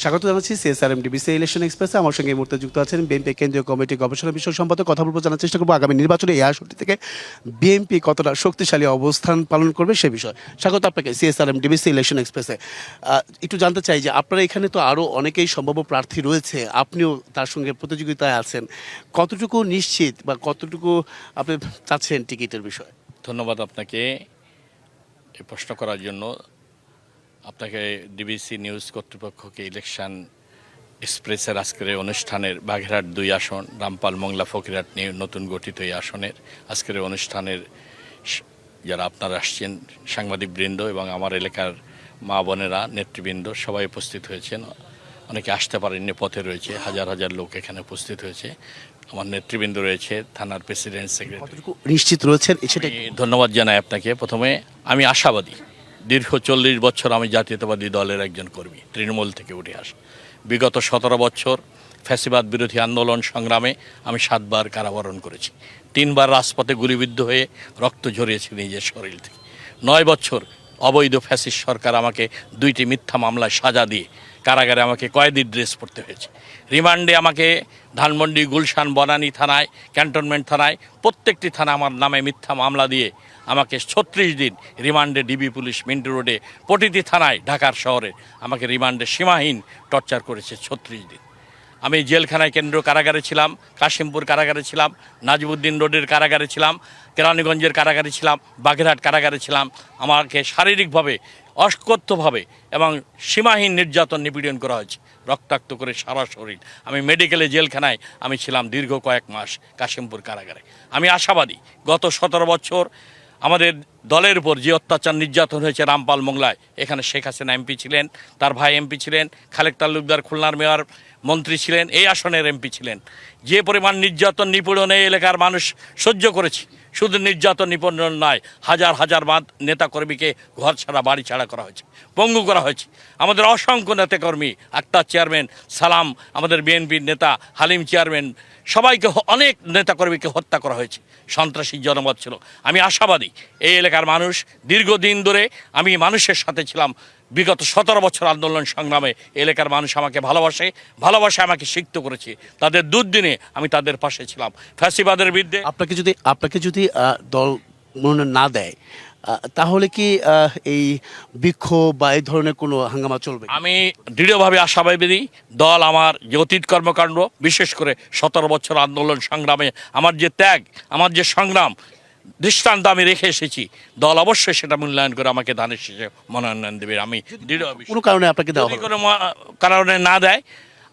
স্বাগত জানাচ্ছি CSRM DBC election এক্সপ্রেসে আমার সঙ্গে এই মুহূর্তে যুক্ত আছেন বিএনপি কেন্দ্রীয় কমিটি গবেষণা বিষয় সম্পাদক, কথা বলব জানার চেষ্টা করব আগামী নির্বাচনে এই আসনটি থেকে। বিএনপি কতটা শক্তিশালী অবস্থান পালন করবে সে বিষয়ে। স্বাগত আপনাকে সিএসআরএম ডিবিসি ইলেকশন এক্সপ্রেসে একটু জানতে চাই যে আপনারা এখানে তো আরও অনেকেই সম্ভাব্য প্রার্থী রয়েছে, আপনিও তার সঙ্গে প্রতিযোগিতায় আছেন। কতটুকু নিশ্চিত বা কতটুকু আপনি চাচ্ছেন টিকিটের বিষয়ে? ধন্যবাদ আপনাকে প্রশ্ন করার জন্য। আপনাকে ডিবিসি নিউজ কর্তৃপক্ষকে ইলেকশন এক্সপ্রেসের আজকের এই অনুষ্ঠানের বাঘেরহাট দুই আসন রামপাল মংলা ফকিরহাট নিয়ে নতুন গঠিত এই আসনের আজকের এই অনুষ্ঠানের যারা আপনারা আসছেন সাংবাদিকবৃন্দ এবং আমার এলাকার মা বোনেরা নেতৃবৃন্দ সবাই উপস্থিত হয়েছেন। অনেকে আসতে পারেননি পথে রয়েছে হাজার হাজার লোক এখানে উপস্থিত হয়েছে। আমার নেতৃবৃন্দ রয়েছে থানার প্রেসিডেন্ট সেক্রেটারি। নিশ্চিত রয়েছেন? ধন্যবাদ জানাই আপনাকে। প্রথমে আমি আশাবাদী দীর্ঘ চল্লিশ বছর আমি জাতীয়তাবাদী দলের একজন কর্মী, তৃণমূল থেকে উঠে আস। বিগত সতেরো বছর ফ্যাসিবাদ বিরোধী আন্দোলন সংগ্রামে আমি সাতবার কারাবরণ করেছি। তিনবার রাজপথে গুলিবিদ্ধ হয়ে রক্ত ঝরিয়েছি নিজের শরীর থেকে। নয় বছর অবৈধ ফ্যাসিস্ট সরকার আমাকে দুইটি মিথ্যা মামলায় সাজা দিয়ে কারাগারে আমাকে কয়েদি ড্রেস পরতে হয়েছে। রিমান্ডে আমাকে ধানমন্ডি, গুলশান, বনানী থানায়, ক্যান্টনমেন্ট থানায়, প্রত্যেকটি থানা আমার নামে মিথ্যা মামলা দিয়ে আমাকে ছত্রিশ দিন রিমান্ডে ডিবি পুলিশ মিন্টু রোডে প্রতিটি থানায়, ঢাকার শহরে আমাকে রিমান্ডে সীমাহীন টর্চার করেছে ছত্রিশ দিন। আমি জেলখানায় কেন্দ্র কারাগারে ছিলাম, কাশিমপুর কারাগারে ছিলাম, নাজিবুদ্দিন রোডের কারাগারে ছিলাম, কেরানীগঞ্জের কারাগারে ছিলাম, বাগেরহাট কারাগারে ছিলাম। আমাকে শারীরিকভাবে অস্কথ্যভাবে এবং সীমাহীন নির্যাতন নিপীড়ন করা হয়েছে। রক্তাক্ত করে সারা শরীর। আমি মেডিকেলে জেলখানায় আমি ছিলাম দীর্ঘ কয়েক মাস কাশিমপুর কারাগারে। আমি আশাবাদী, গত সতেরো বছর আমাদের দলের উপর যে অত্যাচার নির্যাতন হয়েছে রামপাল মোংলায়, এখানে শেখ হাসিনা এমপি ছিলেন, তার ভাই এমপি ছিলেন, খালেক তালুকদার খুলনার মেয়র মন্ত্রী ছিলেন, এই আসনের এমপি ছিলেন। যে পরিমাণ নির্যাতন নিপীড়ন এলাকার মানুষ সহ্য করেছে, শুধু নির্যাতন নিপীড়ন নয়, হাজার হাজার বাদ নেতাকর্মীকে ঘর ছাড়া, বাড়ি ছাড়া করা হয়েছে, পঙ্গু করা হয়েছে। আমাদের অসংখ্য নেতাকর্মী, আক্তার চেয়ারম্যান সালাম, আমাদের বিএনপির নেতা হালিম চেয়ারম্যান, সবাইকে অনেক নেতাকর্মীকে হত্যা করা হয়েছে। সন্ত্রাসী জনমত ছিল। আমি আশাবাদী, এই এলাকার মানুষ দীর্ঘদিন ধরে আমি মানুষের সাথে ছিলাম বিগত সতেরো বছর আন্দোলন সংগ্রামে এলাকার মানুষ আমাকে ভালোবাসে ভালোবাসে আমাকে সিক্ত করেছে। তাদের দুর্দিনে আমি তাদের পাশে ছিলাম। ফ্যাসিবাদের বিরুদ্ধে আপনাকে যদি আপনাকে যদি দল মনোনয়ন না দেয় তাহলে কি এই বিক্ষোভ বা এই ধরনের কোনো হাঙ্গামা চলবে? আমি দৃঢ়ভাবে আশাবাদী দল আমার যে অতীত কর্মকাণ্ড বিশেষ করে সতেরো বছর আন্দোলন সংগ্রামে আমার যে ত্যাগ আমার যে সংগ্রাম দৃষ্টান্ত আমি রেখে এসেছি। দল অবশ্যই সেটা মূল্যায়ন করে আমাকে ধানের শেষে মনোনয়ন দেবে। আমি দৃঢ় কোনো কারণে আপনাকে কোনো কারণে না দেয়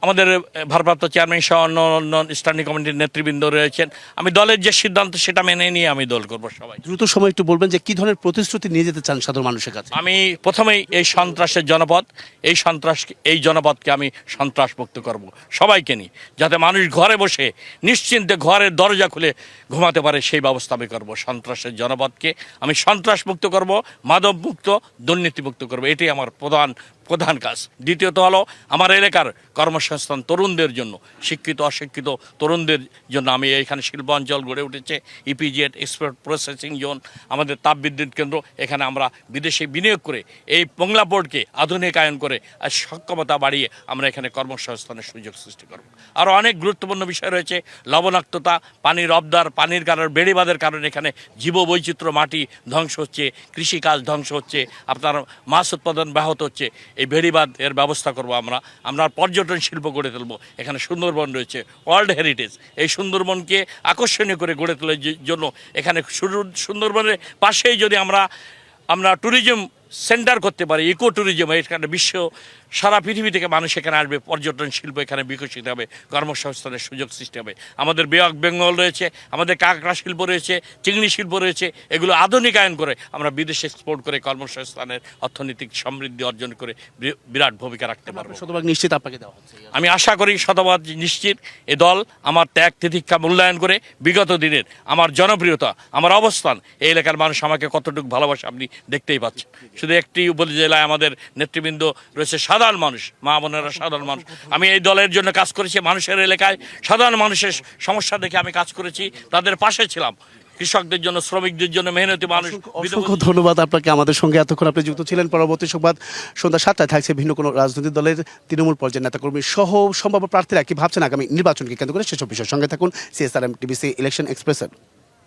আমাদের ভারপ্রাপ্ত চেয়ারম্যান সহ অন্য অন্য স্ট্যান্ডিং কমিটির নেতৃবৃন্দ রয়েছেন। আমি দলের যে সিদ্ধান্ত সেটা মেনে নিয়ে আমি দল করব সবাই। দ্রুত সময় একটু বলবেন যে কি ধরনের প্রতিশ্রুতি নিয়ে যেতে চান সাধারণ মানুষের কাছে? আমি প্রথমেই এই সন্ত্রাসের জনপদ এই সন্ত্রাস এই জনপদকে আমি সন্ত্রাস মুক্ত করব সবাইকে নিয়ে যাতে মানুষ ঘরে বসে নিশ্চিন্তে ঘরের দরজা খুলে ঘুমাতে পারে সেই ব্যবস্থা আমি করব। সন্ত্রাসের জনপদকে আমি সন্ত্রাস মুক্ত করব মাদক মুক্ত দুর্নীতি মুক্ত করব। এটাই আমার প্রধান প্রধান কাজ। দ্বিতীয়ত হলো আমার এলাকার কর্মসংস্থান তরুণদের জন্য, শিক্ষিত, অশিক্ষিত তরুণদের জন্য। আমি এখানে শিল্প অঞ্চল গড়ে উঠেছে ইপিজেড এক্সপোর্ট প্রসেসিং জোন আমাদের তাপবিদ্যুৎ কেন্দ্র। এখানে আমরা বিদেশে বিনিয়োগ করে এই পংলা বোর্ডকে আধুনিকায়ন করে আর সক্ষমতা বাড়িয়ে আমরা এখানে কর্মসংস্থানের সুযোগ সৃষ্টি করব। আরও অনেক গুরুত্বপূর্ণ বিষয় রয়েছে, লবণাক্ততা, পানির অবদার পানির কারণে বেড়িবাদের কারণে এখানে জীববৈচিত্র্য মাটি ধ্বংস হচ্ছে, কৃষিকাজ ধ্বংস হচ্ছে, আপনার মাছ উৎপাদন ব্যাহত হচ্ছে। এই ভেড়িবাদ এর ব্যবস্থা করব আমরা। আমরা পর্যটন শিল্প গড়ে তুলব। এখানে সুন্দরবন রয়েছে, ওয়ার্ল্ড হেরিটেজ। এই সুন্দরবনকে আকর্ষণীয় করে গড়ে তোলার জন্য এখানে সুন্দরবনের পাশেই যদি আমরা আমরা ট্যুরিজম সেন্টার করতে পারে ইকো ট্যুরিজম এখানে বিশ্ব সারা পৃথিবী থেকে মানুষ এখানে আসবে পর্যটন শিল্প এখানে বিকশিত হবে কর্মসংস্থানের সুযোগ সৃষ্টি হবে। আমাদের বেয়াক বেঙ্গল রয়েছে আমাদের কাঁকড়া শিল্প রয়েছে চিংড়ি শিল্প রয়েছে এগুলো আধুনিকায়ন করে আমরা বিদেশে এক্সপোর্ট করে কর্মসংস্থানের অর্থনৈতিক সমৃদ্ধি অর্জন করে বিরাট ভূমিকা রাখতে পারব। শতভাগ নিশ্চিত আপনাকে দেওয়া হচ্ছে আমি আশা করি শতবাদ নিশ্চিত এ দল আমার ত্যাগ তিতিক্ষা মূল্যায়ন করে বিগত দিনের আমার জনপ্রিয়তা আমার অবস্থান এই এলাকার মানুষ আমাকে কতটুকু ভালোবাসে আপনি দেখতেই পাচ্ছেন। শুধু একটি উপজেলায় আমাদের নেতৃবৃন্দ রয়েছে সাধারণ মানুষ মা বোনেরা সাধারণ মানুষ। আমি এই দলের জন্য কাজ করেছি মানুষের এলাকায় সাধারণ মানুষের সমস্যা দেখে আমি কাজ করেছি তাদের পাশে ছিলাম। কৃষকদের জন্য শ্রমিকদের জন্য মেহনতি মানুষ অসংখ্য ধন্যবাদ আপনাকে আমাদের সঙ্গে এতক্ষণ আপনি যুক্ত ছিলেন। পরবর্তী সংবাদ সন্ধ্যা সাতটায় থাকছে ভিন্ন কোনো রাজনৈতিক দলের তৃণমূল পর্যায়ের নেতাকর্মী সহ সম্ভাব্য প্রার্থীরা কি ভাবছেন আগামী নির্বাচনকে কেন্দ্র করে? সেসব বিষয়ের সঙ্গে থাকুন। সিএসআরএম টিভিসি ইলেকশন এক্সপ্রেসের